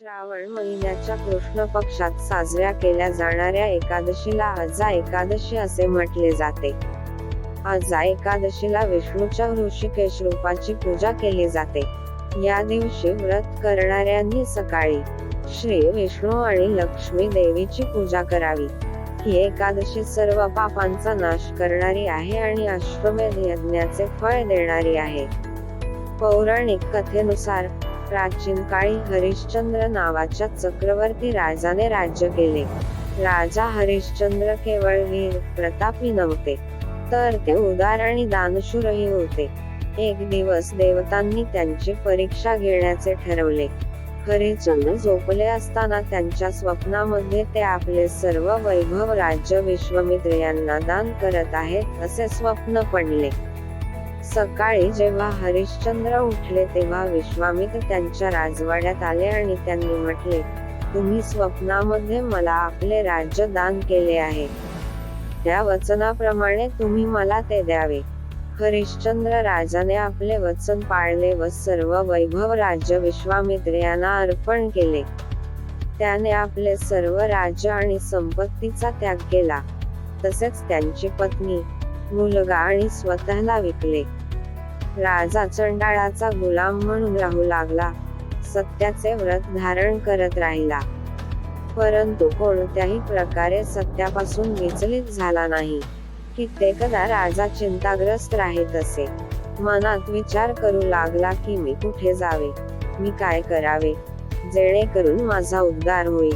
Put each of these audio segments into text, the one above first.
श्रावण महिन्याच्या कृष्ण पक्षात साजऱ्या केल्या जाणाऱ्या एकादशीला अजा एकादशी असे म्हटले जाते. अजा एकादशीला विष्णूच्या ऋषिकेश रूपाची पूजा केली जाते. या दिवशी व्रत करणाऱ्यांनी सकाळी श्री विष्णू आणि लक्ष्मी देवीची पूजा करावी. ही एकादशी सर्व पापांचा नाश करणारी आहे आणि अश्वमेध यज्ञाचे फळ देणारी आहे. पौराणिक कथेनुसार प्राचीन काळी हरिश्चंद्र नावाच्या चक्रवर्ती राजाने राज्य केले. राजा हरिश्चंद्र केवळ वीर प्रतापी नव्हते तर ते उदार आणि दानशूरही होते. एक दिवस देवतांनी त्यांची परीक्षा घेण्याचे ठरवले. हरिश्चंद्र झोपले असताना त्यांच्या स्वप्नामध्ये ते आपले सर्व वैभव राज्य विश्वमित्र यांना दान करत आहेत असे स्वप्न पडले. सकाळी जेव्हा हरिश्चंद्र उठले तेव्हा विश्वामित्र त्यांच्या राजवाड्यात आले आणि त्यांनी म्हटले तुम्ही स्वप्नामध्ये मला आपले राज्य दान केले आहे. त्या वचनाप्रमाणे तुम्ही मला ते द्यावे. हरिश्चंद्र राजाने आपले वचन पाळले व सर्व वैभव राज्य विश्वामित्र यांना अर्पण केले. त्याने आपले सर्व राज्य आणि संपत्तीचा त्याग केला. तसेच त्यांची पत्नी मुलगा आणि स्वतःला विकले. राजा चंडाळाचा गुलाम म्हणून राहू लागला. सत्याचे व्रत धारण करत राहिला. परंतु कोणत्याही प्रकारे सत्यापासून विचलित झाला नाही. कित्येकदा राजा चिंताग्रस्त राहत असे. मनात विचार करू लागला की मी कुठे जावे? मी काय करावे? जेणेकरून माझा उद्धार होईल.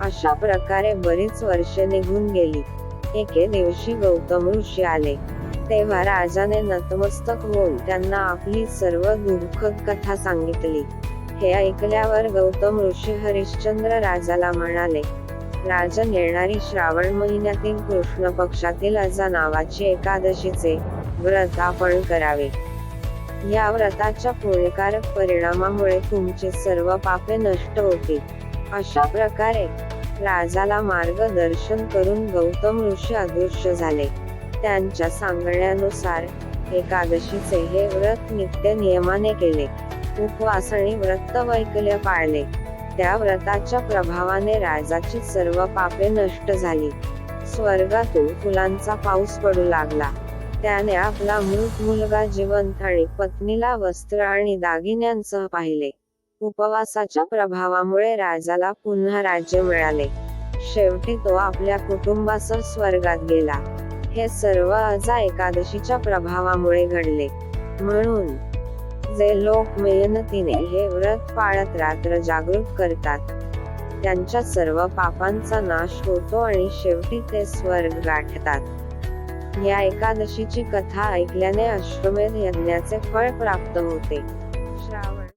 अशा प्रकारे बरीच वर्षे निघून गेली. एके दिवशी गौतम ऋषी आले. तेव्हा राजाने नतमस्तक होऊन त्यांना आपली सर्व दुःखद कथा सांगितली. हे ऐकल्यावर गौतम ऋषी हरिश्चंद्र राजाला म्हणाले राजन येणारी श्रावण महिन्यातील कृष्ण पक्षातील अजा नावाची एकादशीचे व्रत आपण करावे. या व्रताच्या पुण्यकारक परिणामामुळे तुमचे सर्व पापे नष्ट होतील. अशा प्रकारे राजाला मार्गदर्शन करून गौतम ऋषी अदृश्य झाले. त्यांच्या सांगण्यानुसार एकादशीचे हे व्रत नित्य नियमाने केले. उपवास आणि व्रत वैकल्य पाळले. त्या व्रताच्या प्रभावाने राजाची सर्व पापे नष्ट झाली. स्वर्गातून फुलांचा पाऊस पडू लागला. त्याने आपला मृत मुलगा जिवंत आणि पत्नीला वस्त्र आणि दागिन्यांसह पाहिले. उपवासाच्या प्रभावामुळे राजाला पुन्हा राज्य मिळाले. शेवटी तो आपल्या कुटुंबासह स्वर्गात गेला. हे सर्व अजा एकादशीच्या प्रभावामुळे घडले. म्हणून जे लोक मेहनतीने हे व्रत पाळत रात्र जागृत करतात त्यांच्या सर्व पापांचा नाश होतो आणि शेवटी ते स्वर्ग गाठतात. या एकादशीची कथा ऐकल्याने अश्वमेध यज्ञाचे फळ प्राप्त होते. श्रावण